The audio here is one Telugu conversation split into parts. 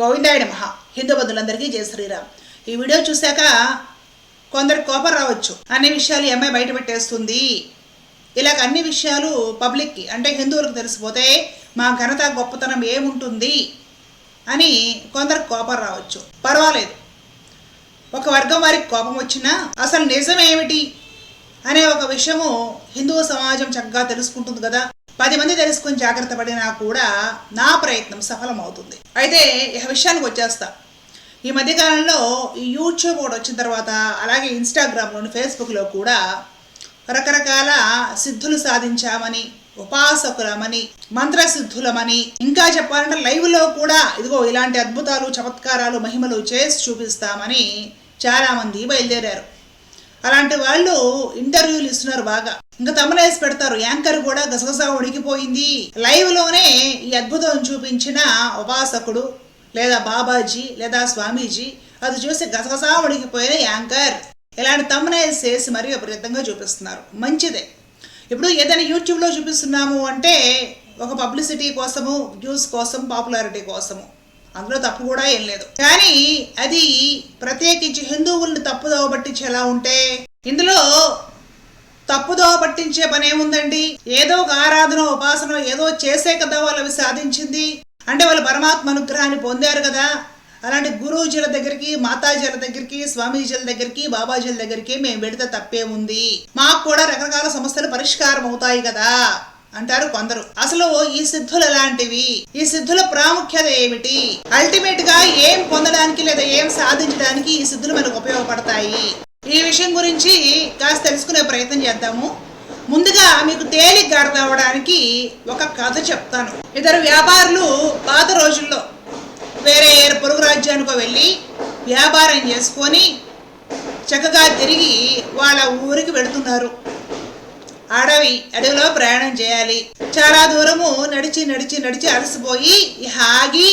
గోవిందాయ మహా హిందూ బంధువులందరికీ జయ శ్రీరామ్. ఈ వీడియో చూశాక కొందరు కోపం రావచ్చు. అన్ని విషయాలు ఈ అమ్మాయి బయట పెట్టేస్తుంది. ఇలాగ అన్ని విషయాలు పబ్లిక్కి అంటే హిందువులకు తెలిసిపోతే మా ఘనత గొప్పతనం ఏముంటుంది అని కొందరికి కోపం రావచ్చు. పర్వాలేదు. ఒక వర్గం వారికి కోపం వచ్చినా అసలు నిజం ఏమిటి అనే ఒక విషయము హిందూ సమాజం చక్కగా తెలుసుకుంటుంది కదా. పది మంది తెలుసుకుని జాగ్రత్త పడినా కూడా నా ప్రయత్నం సఫలమవుతుంది. అయితే విషయానికి వచ్చేస్తా. ఈ మధ్యకాలంలో ఈ యూట్యూబ్ కూడా వచ్చిన తర్వాత అలాగే ఇన్స్టాగ్రామ్లోని ఫేస్బుక్లో కూడా రకరకాల సిద్ధులు సాధించామని ఉపాసకులమని మంత్రసిద్ధులమని ఇంకా చెప్పాలంటే లైవ్లో కూడా ఇదిగో ఇలాంటి అద్భుతాలు చమత్కారాలు మహిమలు చేసి చూపిస్తామని చాలామంది బయలుదేరారు. అలాంటి వాళ్ళు ఇంటర్వ్యూలు ఇస్తున్నారు బాగా. ఇంకా తమలేసి పెడతారు. యాంకర్ కూడా గసగసా ఉడికిపోయింది. లైవ్లోనే ఈ అద్భుతం చూపించిన ఉపాసకుడు లేదా బాబాజీ లేదా స్వామీజీ అది చూసి గసగసా ఉడికిపోయిన యాంకర్ ఇలాంటి తమ్మునేసి చేసి మరీ విపరీతంగా చూపిస్తున్నారు. మంచిదే. ఇప్పుడు ఏదైనా యూట్యూబ్లో చూపిస్తున్నాము అంటే ఒక పబ్లిసిటీ కోసము వ్యూస్ కోసం పాపులారిటీ కోసము. అందులో తప్పు కూడా ఏం లేదు. కానీ అది ప్రత్యేకించి హిందువుల్ని తప్పుదోవ పట్టించేలా ఉంటే ఇందులో తప్పుదోవ పట్టించే పనేముందండి ఏదో ఒక ఆరాధన ఉపాసన ఏదో చేసే కదా వాళ్ళు అవి సాధించింది. అంటే వాళ్ళు పరమాత్మ అనుగ్రహాన్ని పొందారు కదా. అలాంటి గురువుజీల దగ్గరికి మాతాజీల దగ్గరికి స్వామీజీల దగ్గరికి బాబాజీల దగ్గరికి మేము వెడితే తప్పేముంది మాకు కూడా రకరకాల సమస్యలు పరిష్కారం అవుతాయి కదా అంటారు కొందరు. అసలు ఈ సిద్ధులు ఎలాంటివి? ఈ సిద్ధుల ప్రాముఖ్యత ఏమిటి? అల్టిమేట్గా ఏం పొందడానికి లేదా ఏం సాధించడానికి ఈ సిద్ధులు మనకు ఉపయోగపడతాయి? ఈ విషయం గురించి కాస్త తెలుసుకునే ప్రయత్నం చేద్దాము. ముందుగా మీకు తేలిక అర్థం అవ్వడానికి ఒక కథ చెప్తాను. ఇద్దరు వ్యాపారులు పాత రోజుల్లో వేరే ఏ పొరుగు రాజ్యానికో వెళ్ళి వ్యాపారం చేసుకొని చక్కగా తిరిగి వాళ్ళ ఊరికి వెళుతున్నారు. అడవి అడవిలో ప్రయాణం చేయాలి. చాలా దూరము నడిచి నడిచి నడిచి అలసిపోయి ఆగి హాగి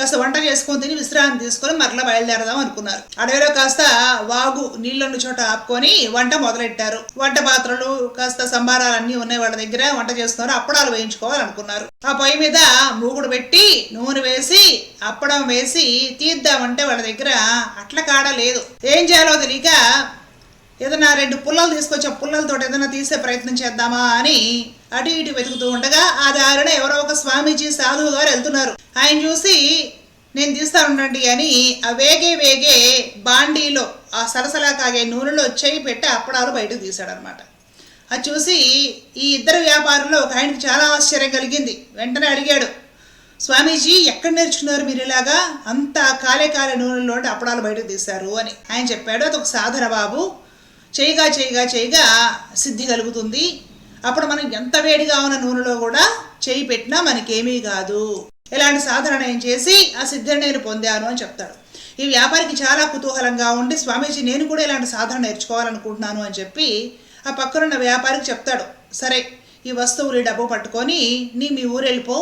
కాస్త వంట చేసుకొని తిని విశ్రాంతి తీసుకొని మరలా బయలుదేరదాం అనుకున్నారు. అడవిలో కాస్త వాగు నీళ్ళున్న చోట ఆపుకొని వంట మొదలెట్టారు. వంట పాత్రలు కాస్త సంబారాలు అన్నీ ఉన్నాయి వాళ్ళ దగ్గర వంట చేస్తున్నారు అప్పడాలు వేయించుకోవాలనుకున్నారు. ఆ పొయ్యి మీద మూగుడు పెట్టి నూనె వేసి అప్పడం వేసి తీద్దామంటే వాళ్ళ దగ్గర అట్ల కాడ లేదు. ఏం చేయాలో తెలియక ఏదైనా రెండు పుల్లలు తీసుకొచ్చి ఆ పుల్లలతో ఏదైనా తీసే ప్రయత్నం చేద్దామా అని అటు ఇటు వెతుకుతూ ఉండగా ఆ దారిన ఎవరో ఒక స్వామీజీ సాధువు గారు వెళ్తున్నారు. ఆయన చూసి నేను తీస్తా ఉండండి అని ఆ వేగే వేగే బాండీలో ఆ సరసలా కాగే నూనెలో చేయి పెట్టి అప్పడాలు బయటకు తీశాడనమాట. అది చూసి ఈ ఇద్దరు వ్యాపారంలో ఒక ఆయనకి చాలా ఆశ్చర్యం కలిగింది. వెంటనే అడిగాడు స్వామీజీ ఎక్కడ నేర్చుకున్నారు మీరు ఇలాగా? అంత కాలే కాలే నూనెలో అప్పడాలు బయటకు తీశారు అని. ఆయన చెప్పాడు అది ఒక సాధన బాబు. చేయగా చేయగా చేయగా సిద్ధి కలుగుతుంది. అప్పుడు మనం ఎంత వేడిగా ఉన్న నూనెలో కూడా చేయి పెట్టినా మనకేమీ కాదు. ఇలాంటి సాధన నేను చేసి ఆ సిద్ధిని నేను పొందాను అని చెప్తాడు. ఈ వ్యాపారికి చాలా కుతూహలంగా ఉండి స్వామీజీ నేను కూడా ఇలాంటి సాధన నేర్చుకోవాలనుకుంటున్నాను అని చెప్పి ఆ పక్కనున్న వ్యాపారికి చెప్తాడు. సరే ఈ వస్తువులు ఈ డబ్బు పట్టుకొని నీ మీ ఊరు వెళ్ళిపో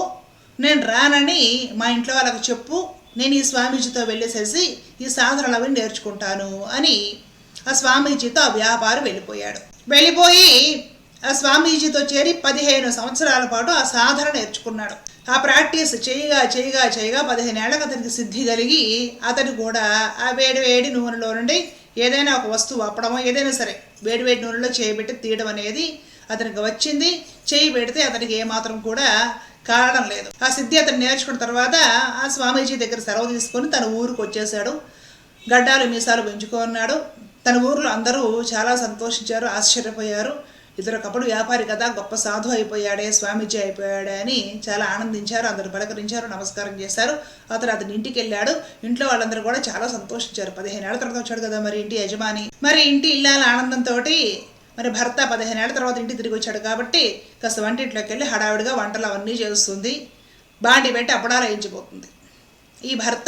నేను రానని మా ఇంట్లో వాళ్ళకి చెప్పు నేను ఈ స్వామీజీతో వెళ్ళేసేసి ఈ సాధనలు అవి నేర్చుకుంటాను అని ఆ స్వామీజీతో ఆ వ్యాపారి వెళ్ళిపోయాడు. వెళ్ళిపోయి స్వామీజీతో చేరి పదిహేను సంవత్సరాల పాటు ఆ సాధన నేర్చుకున్నాడు. ఆ ప్రాక్టీస్ చేయగా చేయగా చేయగా పదిహేను ఏళ్ళకి అతనికి సిద్ధి కలిగి అతను కూడా ఆ వేడి వేడి నూనెలో నుండి ఏదైనా ఒక వస్తువు అప్పడమో ఏదైనా సరే వేడి వేడి నూనెలో చేయబెట్టి తీయడం అనేది అతనికి వచ్చింది. చేయి పెడితే అతనికి ఏమాత్రం కూడా కారణం లేదు. ఆ సిద్ధి అతను నేర్చుకున్న తర్వాత ఆ స్వామీజీ దగ్గర సెలవు తీసుకొని తన ఊరికి వచ్చేసాడు గడ్డాలు మీసాలు పెంచుకున్నాడు తన ఊర్లో అందరూ చాలా సంతోషించారు ఆశ్చర్యపోయారు. ఇద్దరు వ్యాపారి కదా గొప్ప సాధు అయిపోయాడే స్వామీజీ అయిపోయాడే అని చాలా ఆనందించారు అందరు పలకరించారు నమస్కారం చేశారు. అతను అతని ఇంటికి వెళ్ళాడు. ఇంట్లో వాళ్ళందరూ కూడా చాలా సంతోషించారు. పదిహేను ఏళ్ళ తర్వాత వచ్చాడు కదా మరి ఇంటి యజమాని. మరి ఇంటి ఇల్లాల ఆనందంతో మరి భర్త పదిహేను ఏళ్ళ తర్వాత ఇంటికి తిరిగి వచ్చాడు కాబట్టి కాస్త వంటింట్లోకి వెళ్ళి హడావిడిగా వంటలు అవన్నీ చేస్తుంది. బాండి పెట్టి అప్పడాలు వేయించిపోతుంది. ఈ భర్త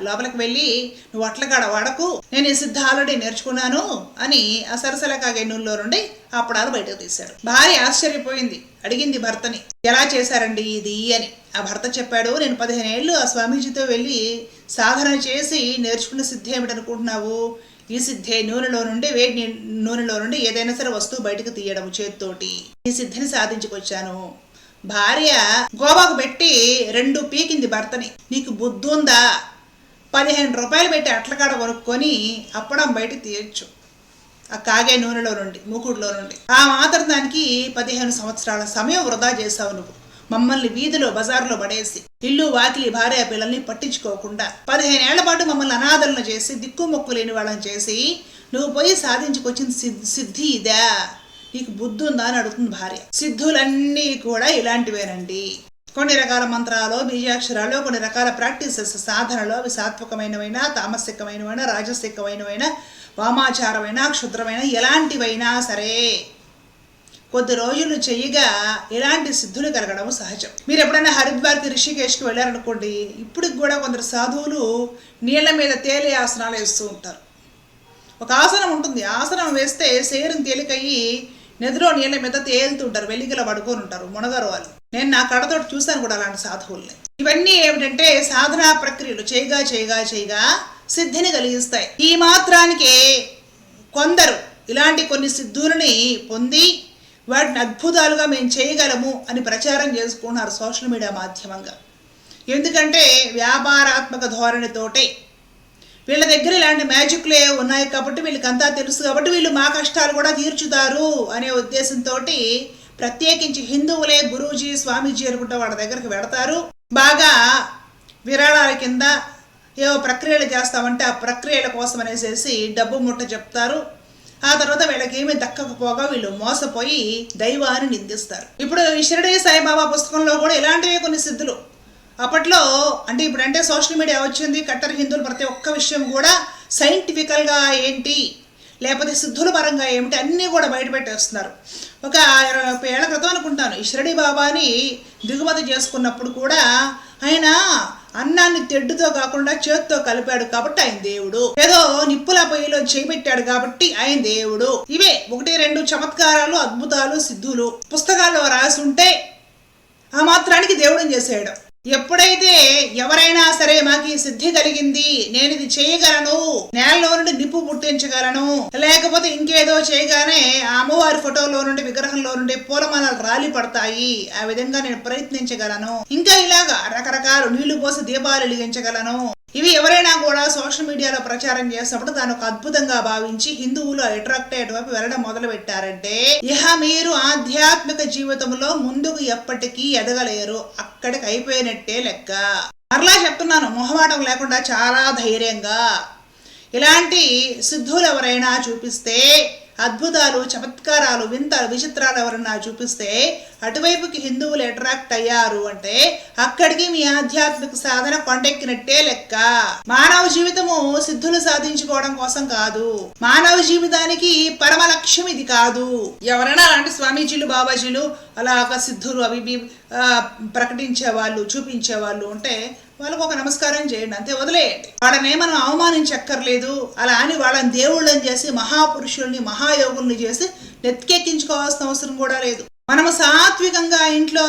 లోపలికి వెళ్ళి నువ్వు అట్లకాడ వాడకు నేను ఈ సిద్ధ ఆల్రెడీ నేర్చుకున్నాను అని ఆ సరసల కాగెన్నుల్లో నుండి అప్పడాలు బయటకు తీశాడు. భార్య ఆశ్చర్యపోయింది. అడిగింది భర్తని ఎలా చేశారండి ఇది? అని. ఆ భర్త చెప్పాడు నేను పదిహేను ఏళ్ళు ఆ స్వామీజీతో వెళ్ళి సాధన చేసి నేర్చుకున్న సిద్ధి ఏమిటనుకుంటున్నావు? ఈ సిద్ధే నూనెలో నుండి వేడి నూనెలో నుండి ఏదైనా సరే వస్తువు బయటకు తీయడం చేతితోటి. ఈ సిద్ధిని సాధించుకొచ్చాను. భార్య గోవాకు పెట్టి రెండు పీకింది భర్తని. నీకు బుద్ధి ఉందా పదిహేను రూపాయలు పెట్టి అట్లకాడ కొనుక్కొని అప్పడం బయట తీయచ్చు. ఆ కాగే నూనెలో నుండి మూకుడులో నుండి. ఆ మాత్రం దానికి పదిహేను సంవత్సరాల సమయం వృధా చేసావు నువ్వు. మమ్మల్ని వీధిలో బజార్లో పడేసి ఇల్లు వాకిలి భార్య పిల్లల్ని పట్టించుకోకుండా పదిహేనేళ్ళ పాటు మమ్మల్ని అనాథలను చేసి దిక్కు మొక్కు లేని వాళ్ళని చేసి నువ్వు పోయి సాధించుకొచ్చిన సిద్ధి ఇదా? నీకు బుద్ధి ఉందా అని అడుగుతుంది భార్య. సిద్ధులన్నీ కూడా ఇలాంటివేనండి. కొన్ని రకాల మంత్రాలు బీజాక్షరాలు కొన్ని రకాల ప్రాక్టీసెస్ సాధనలు అవి సాత్వికమైనవైనా తామసికమైనవైనా రాజసికమైనవైనా వామాచారమైన క్షుద్రమైన ఎలాంటివైనా సరే కొద్ది రోజులు చెయ్యగా ఇలాంటి సిద్ధులు కలగడం సహజం. మీరు ఎప్పుడైనా హరిద్వార్కి రిషికేష్కి వెళ్ళారనుకోండి ఇప్పటికి కూడా కొందరు సాధువులు నీళ్ళ మీద తేలే ఆసనాలు వేస్తూ ఉంటారు. ఒక ఆసనం ఉంటుంది. ఆసనం వేస్తే శరీరం తేలికయ్యి నిద్రలో నీళ్ళ మీద తేలుతుంటారు వెలిగిల పడుకొని ఉంటారు మునగరు వాళ్ళు. నేను నా కడతోటి చూశాను కూడా అలాంటి సాధువుల్ని. ఇవన్నీ ఏమిటంటే సాధనా ప్రక్రియలు చేయగా చేయగా చేయగా సిద్ధిని కలిగిస్తాయి. ఈ మాత్రానికే కొందరు ఇలాంటి కొన్ని సిద్ధులని పొంది వాటిని అద్భుతాలుగా మేము చేయగలము అని ప్రచారం చేసుకున్నారు సోషల్ మీడియా మాధ్యమంగా. ఎందుకంటే వ్యాపారాత్మక ధోరణితోటే వీళ్ళ దగ్గర ఇలాంటి మ్యాజిక్లే ఉన్నాయి కాబట్టి వీళ్ళకంతా తెలుసు కాబట్టి వీళ్ళు మా కష్టాలు కూడా తీర్చుతారు అనే ఉద్దేశంతో ప్రత్యేకించి హిందువులే గురూజీ స్వామీజీ అనుకుంటే వాళ్ళ దగ్గరికి వెడతారు. బాగా విరాళాల కింద ఏవో ప్రక్రియలు చేస్తామంటే ఆ ప్రక్రియల కోసం అనేసి డబ్బు ముట్ట చెప్తారు. ఆ తర్వాత వీళ్ళకి ఏమీ దక్కకపోగా వీళ్ళు మోసపోయి దైవాన్ని నిందిస్తారు. ఇప్పుడు ఈ షిరడి సాయిబాబా పుస్తకంలో కూడా ఇలాంటివే కొన్ని సిద్ధులు. అప్పట్లో అంటే ఇప్పుడు అంటే సోషల్ మీడియా వచ్చింది కట్టర్ హిందువులు ప్రతి ఒక్క విషయం కూడా సైంటిఫికల్గా ఏంటి లేకపోతే సిద్ధుల పరంగా ఏమిటి అన్నీ కూడా బయటపెట్టేస్తున్నారు ఒక ఇరవై ముప్పై ఏళ్ళ క్రితం అనుకుంటాను ఈ షిరడి బాబాని దిగుమతి చేసుకున్నప్పుడు కూడా ఆయన అన్నాన్ని తెడ్డుతో కాకుండా చేత్తో కలిపాడు కాబట్టి ఆయన దేవుడు. ఏదో నిప్పుల పొయ్యిలో చేపెట్టాడు కాబట్టి ఆయన దేవుడు. ఇవే ఒకటి రెండు చమత్కారాలు అద్భుతాలు సిద్ధులు. పుస్తకాల్లో రాసి ఉంటే ఆ మాత్రానికి దేవుడిని చేసేయడం ఎప్పుడైతే ఎవరైనా సరే మాకు ఈ సిద్ధి కలిగింది నేను ఇది చేయగలను నేలలో నుండి నిప్పు పుట్టించగలను లేకపోతే ఇంకేదో చేయగానే ఆ అమ్మవారి ఫోటోలో నుండి విగ్రహంలో నుండి పూలమాలలు రాలి పడతాయి. ఆ విధంగా నేను ప్రయత్నించగలను. ఇంకా ఇలాగా రకరకాల నీళ్ళు పోసి దీపాలు వెలిగించగలను. ఇవి ఎవరైనా కూడా సోషల్ మీడియాలో ప్రచారం చేసినప్పుడు దాని ఒక అద్భుతంగా భావించి హిందువులు అట్రాక్ట్ అయ్యేటైపు వెళ్ళడం మొదలు పెట్టారంటే ఇహ మీరు ఆధ్యాత్మిక జీవితంలో ముందుకు ఎప్పటికీ ఎదగలేరు. అక్కడికి అయిపోయినట్టే లెక్క. మరలా చెప్తున్నాను మొహమాటం లేకుండా చాలా ధైర్యంగా. ఇలాంటి సిద్ధులు ఎవరైనా చూపిస్తే అద్భుతాలు చమత్కారాలు వింతలు విచిత్రాలు ఎవరన్నా చూపిస్తే అటువైపుకి హిందువులు అట్రాక్ట్ అయ్యారు అంటే అక్కడికి మీ ఆధ్యాత్మిక సాధన కొండెక్కినట్టే లెక్క. మానవ జీవితము సిద్ధులు సాధించుకోవడం కోసం కాదు. మానవ జీవితానికి పరమ లక్ష్యం ఇది కాదు. ఎవరైనా అలాంటి స్వామీజీలు బాబాజీలు అలాగ సిద్ధులు అవి ప్రకటించే వాళ్ళు చూపించే వాళ్ళు ఉంటే వాళ్ళకు ఒక నమస్కారం చేయండి అంతే వదిలేయండి. వాళ్ళనే మనం అవమానించక్కర్లేదు. అలా అని వాళ్ళని దేవుళ్ళని చేసి మహాపురుషుల్ని మహాయోగుల్ని చేసి నెత్తికెక్కించుకోవాల్సిన అవసరం కూడా లేదు. మనము సాత్వికంగా ఇంట్లో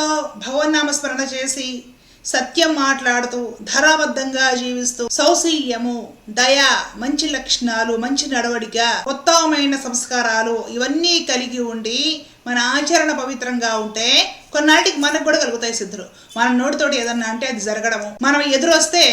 భగవన్నామస్మరణ చేసి సత్యం మాట్లాడుతూ ధరాబద్ధంగా జీవిస్తూ సౌశీల్యము దయ మంచి లక్షణాలు మంచి నడవడిక ఉత్తమమైన సంస్కారాలు ఇవన్నీ కలిగి ఉండి మన ఆచరణ పవిత్రంగా ఉంటే కొన్నాటికి మనకు కూడా కలుగుతాయి సిద్ధులు. మన నోటితోటి ఏదన్నా అంటే అది జరగడము. మనం ఎదురొస్తే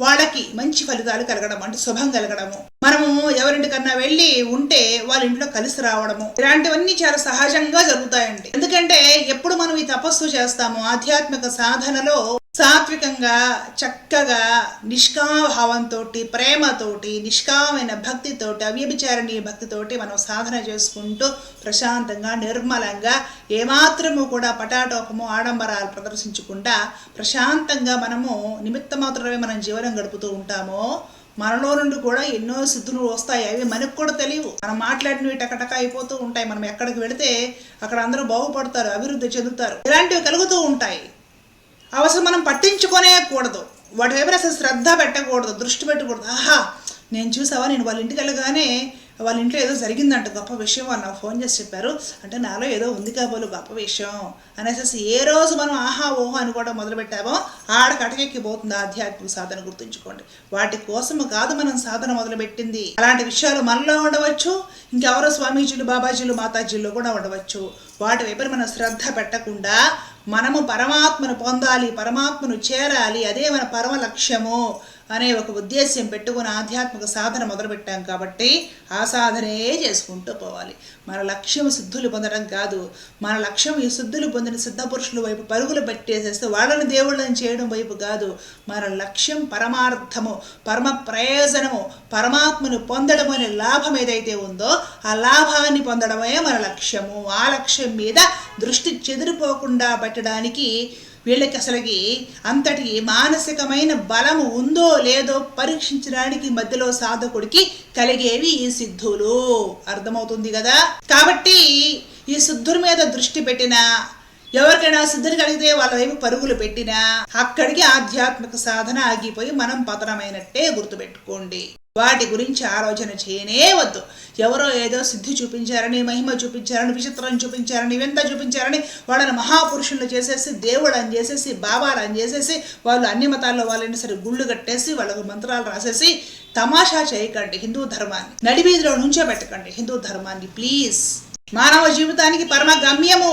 వాళ్ళకి మంచి ఫలితాలు కలగడం అంటే శుభం కలగడము. మనము ఎవరింటికన్నా వెళ్ళి ఉంటే వాళ్ళ ఇంట్లో కలిసి రావడము. ఇలాంటివన్నీ చాలా సహజంగా జరుగుతాయండి. ఎందుకంటే ఎప్పుడు మనం ఈ తపస్సు చేస్తామో ఆధ్యాత్మిక సాధనలో సాత్వికంగా చక్కగా నిష్కామభావంతో ప్రేమతోటి నిష్కామైన భక్తితోటి అవ్యభిచారణీయ భక్తితోటి మనం సాధన చేసుకుంటూ ప్రశాంతంగా నిర్మలంగా ఏమాత్రము కూడా పటాటోపము ఆడంబరాలు ప్రదర్శించకుండా ప్రశాంతంగా మనము నిమిత్త మాత్రమే మనం జీవనం గడుపుతూ ఉంటామో మనలో నుండి కూడా ఎన్నో సిద్ధులు వస్తాయి. అవి మనకు కూడా తెలియవు. మనం మాట్లాడినవి టకటక అయిపోతూ ఉంటాయి. మనం ఎక్కడికి వెళితే అక్కడ అందరూ బాగుపడతారు అభివృద్ధి చెందుతారు. ఇలాంటివి కలుగుతూ ఉంటాయి. అవసరం మనం పట్టించుకొనే కూడదు వాటి వైపు అసలు శ్రద్ధ పెట్టకూడదు దృష్టి పెట్టకూడదు. ఆహా నేను చూసావా నేను వాళ్ళ ఇంటికి వెళ్ళగానే వాళ్ళ ఇంట్లో ఏదో జరిగిందంట గొప్ప విషయం వాళ్ళు నాకు ఫోన్ చేసి చెప్పారు. అంటే నాలో ఏదో ఉంది కాబోలు గొప్ప విషయం. అనేసి ఏ రోజు మనం ఆహా ఓహో అనుకోవడం మొదలుపెట్టామో ఆడ కటకెక్కిపోతుంది ఆధ్యాత్మిక సాధన గుర్తుంచుకోండి. వాటి కోసము కాదు మనం సాధన మొదలుపెట్టింది. అలాంటి విషయాలు మనలో ఉండవచ్చు ఇంకెవరో స్వామీజీలు బాబాజీలు మాతాజీలు కూడా ఉండవచ్చు. వాటి వైపు మనం శ్రద్ధ పెట్టకుండా మనము పరమాత్మను పొందాలి పరమాత్మను చేరాలి అదే మన పరమ లక్ష్యము. అనే ఒక ఉద్దేశ్యం పెట్టుకుని ఆధ్యాత్మిక సాధన మొదలుపెట్టాం కాబట్టి ఆ సాధనే చేసుకుంటూ పోవాలి. మన లక్ష్యం సిద్ధులు పొందడం కాదు. మన లక్ష్యం ఈ సిద్ధులు పొందిన సిద్ధ పురుషుల వైపు పరుగులు పెట్టేసేస్తే వాళ్ళని దేవుళ్ళని చేయడం వైపు కాదు. మన లక్ష్యం పరమార్థము పరమ ప్రయోజనము పరమాత్మను పొందడం అనే లాభం ఏదైతే ఉందో ఆ లాభాన్ని పొందడమే మన లక్ష్యము. ఆ లక్ష్యం మీద దృష్టి చెదిరిపోకుండా పెట్టడానికి వీళ్ళకి అసలుకి అంతటి మానసికమైన బలము ఉందో లేదో పరీక్షించడానికి మధ్యలో సాధకుడికి కలిగేవి ఈ సిద్ధులు. అర్థమవుతుంది కదా? కాబట్టి ఈ సిద్ధుల మీద దృష్టి పెట్టిన ఎవరికైనా సిద్ధులు కలిగితే వాళ్ళ వైపు పరుగులు పెట్టినా అక్కడికి ఆధ్యాత్మిక సాధన ఆగిపోయి మనం పతనమైనట్టే గుర్తుపెట్టుకోండి. వాటి గురించి ఆలోచన చేయనే వద్దు. ఎవరో ఏదో సిద్ధి చూపించారని మహిమ చూపించారని విచిత్రం చూపించారని వింత చూపించారని వాళ్ళని మహాపురుషులను చేసేసి దేవుడు అని చేసేసి బాబాలు అని చేసేసి వాళ్ళు అన్ని మతాల్లో వాళ్ళని సరే గుళ్ళు కట్టేసి వాళ్ళకు మంత్రాలు రాసేసి తమాషా చేయకండి హిందూ ధర్మాన్ని. నడివీధిలో నుంచో పెట్టకండి హిందూ ధర్మాన్ని ప్లీజ్. మానవ జీవితానికి పరమ గమ్యము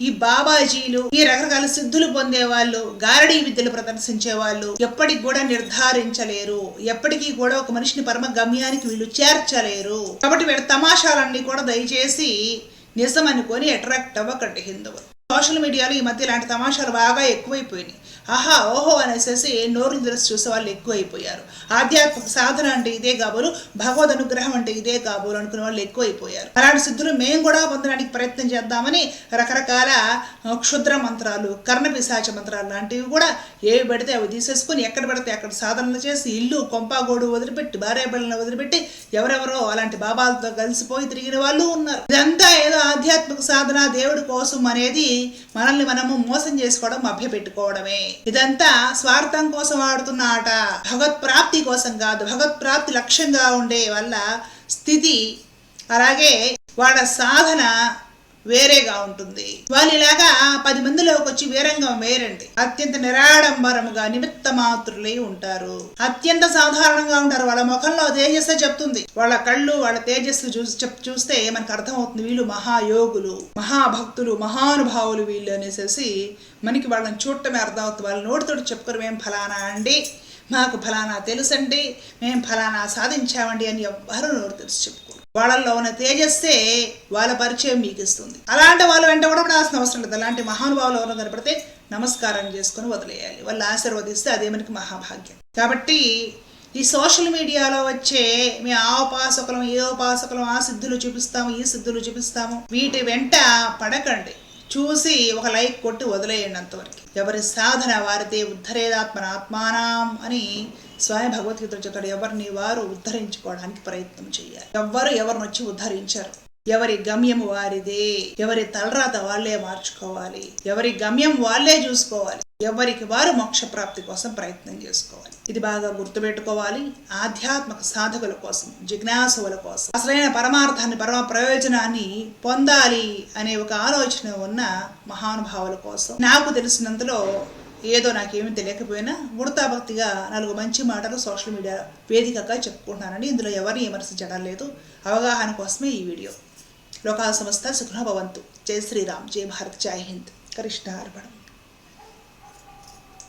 ఈ బాబాజీలు ఈ రకరకాల సిద్ధులు పొందే వాళ్ళు గారడీ విద్యలు ప్రదర్శించే వాళ్ళు ఎప్పటికి కూడా నిర్ధారించలేరు. ఎప్పటికీ కూడా ఒక మనిషిని పరమ గమ్యానికి వీళ్ళు చేర్చలేరు. కాబట్టి వీళ్ళ తమాషాలన్నీ కూడా దయచేసి నిజం అనుకొని అట్రాక్ట్ అవ్వకండి హిందువులు. సోషల్ మీడియాలో ఈ మధ్య ఇలాంటి తమాషాలు బాగా ఎక్కువైపోయినాయి. ఆహా ఓహో అనేసి నోరు తెరిచి చూసే వాళ్ళు ఎక్కువైపోయారు. ఆధ్యాత్మిక సాధన అంటే ఇదే కాబోలు భగవద్ అనుగ్రహం అంటే ఇదే కాబోలు అనుకునే వాళ్ళు ఎక్కువైపోయారు. అలాంటి సిద్ధులు మేము కూడా పొందడానికి ప్రయత్నం చేద్దామని రకరకాల క్షుద్ర మంత్రాలు కర్ణ పిశాచ మంత్రాలు లాంటివి కూడా ఏవి పెడితే అవి తీసేసుకొని ఎక్కడ పడితే అక్కడ సాధనలు చేసి ఇల్లు కొంపాగోడు వదిలిపెట్టి భార్య బిళ్ళను వదిలిపెట్టి ఎవరెవరో అలాంటి బాబాలతో కలిసిపోయి తిరిగిన వాళ్ళు ఉన్నారు. ఇదంతా ఏదో ఆధ్యాత్మిక సాధన దేవుడి కోసం అనేది మనల్ని మనము మోసం చేసుకోవడం మభ్యపెట్టుకోవడమే. ఇదంతా స్వార్థం కోసం ఆడుతున్న ఆట. భగవత్ ప్రాప్తి కోసం కాదు భగవత్ ప్రాప్తి లక్ష్యంగా ఉండే వల్ల స్థితి. అలాగే వాళ్ళ సాధన వేరేగా ఉంటుంది. వాళ్ళు ఇలాగా పది మందిలోకి వచ్చి వీరంగం వేరండి. అత్యంత నిరాడంబరముగా నిమిత్త మాత్రులై ఉంటారు. అత్యంత సాధారణంగా ఉంటారు. వాళ్ళ ముఖంలో తేజస్సే చెప్తుంది. వాళ్ళ కళ్ళు వాళ్ళ తేజస్సు చూసి చెప్ చూస్తే మనకు అర్థమవుతుంది వీళ్ళు మహాయోగులు మహాభక్తులు మహానుభావులు వీళ్ళు అనేసి మనకి వాళ్ళని చూడటమే అర్థమవుతుంది. వాళ్ళ నోటితోటి చెప్పుకొని మేము ఫలానా అండి మాకు ఫలానా తెలుసండి మేము ఫలానా సాధించామండి అని ఎవ్వరూ నోరు తెలుసు చెప్పుకోరు. వాళ్ళల్లో ఉన్న తేజస్సే వాళ్ళ పరిచయం మీకు ఇస్తుంది అలాంటి వాళ్ళు వెంట కూడా పడాల్సిన అవసరం లేదు. అలాంటి మహానుభావులు ఎవరు కనపడితే నమస్కారం చేసుకొని వదిలేయాలి. వాళ్ళు ఆశీర్వదిస్తే అదే మనకి మహాభాగ్యం. కాబట్టి ఈ సోషల్ మీడియాలో వచ్చే మీ ఆ ఉపాసకులం ఏ ఉపాసకులం ఆ సిద్ధులు చూపిస్తాము ఈ సిద్ధులు చూపిస్తాము. వీటి వెంట పడకండి. చూసి ఒక లైక్ కొట్టి వదిలేయండి అంతవరకు. ఎవరి సాధన వారితే ఉద్ధరేదాత్మన ఆత్మానం అని స్వయం భగవద్గీత చెప్తాడు ఎవరిని వారు ఉద్ధరించుకోవడానికి ప్రయత్నం చేయాలి. ఎవ్వరు ఎవరిని వచ్చి ఉద్ధరించరు. ఎవరి గమ్యం వారిదే. ఎవరి తలరాత వాళ్ళే మార్చుకోవాలి. ఎవరి గమ్యం వాళ్ళే చూసుకోవాలి. ఎవరికి వారు మోక్ష ప్రాప్తి కోసం ప్రయత్నం చేసుకోవాలి. ఇది బాగా గుర్తుపెట్టుకోవాలి. ఆధ్యాత్మిక సాధకుల కోసం జిజ్ఞాసుల కోసం. అసలైన పరమార్థాన్ని పరమ ప్రయోజనాన్ని పొందాలి అనే ఒక ఆలోచన ఉన్న మహానుభావుల కోసం. నాకు తెలిసినంతలో ఏదో నాకేమీ తెలియకపోయినా ఉడతాభక్తిగా నాలుగు మంచి మాటలు సోషల్ మీడియా వేదికగా చెప్పుకుంటున్నానని ఇందులో ఎవరిని విమర్శించడం లేదు. అవగాహన కోసమే ఈ వీడియో. లోకాల సంస్థ సుఖభవంతు జై శ్రీరామ్. జై భారత్. జై హింద్. కృష్ణ అర్పణం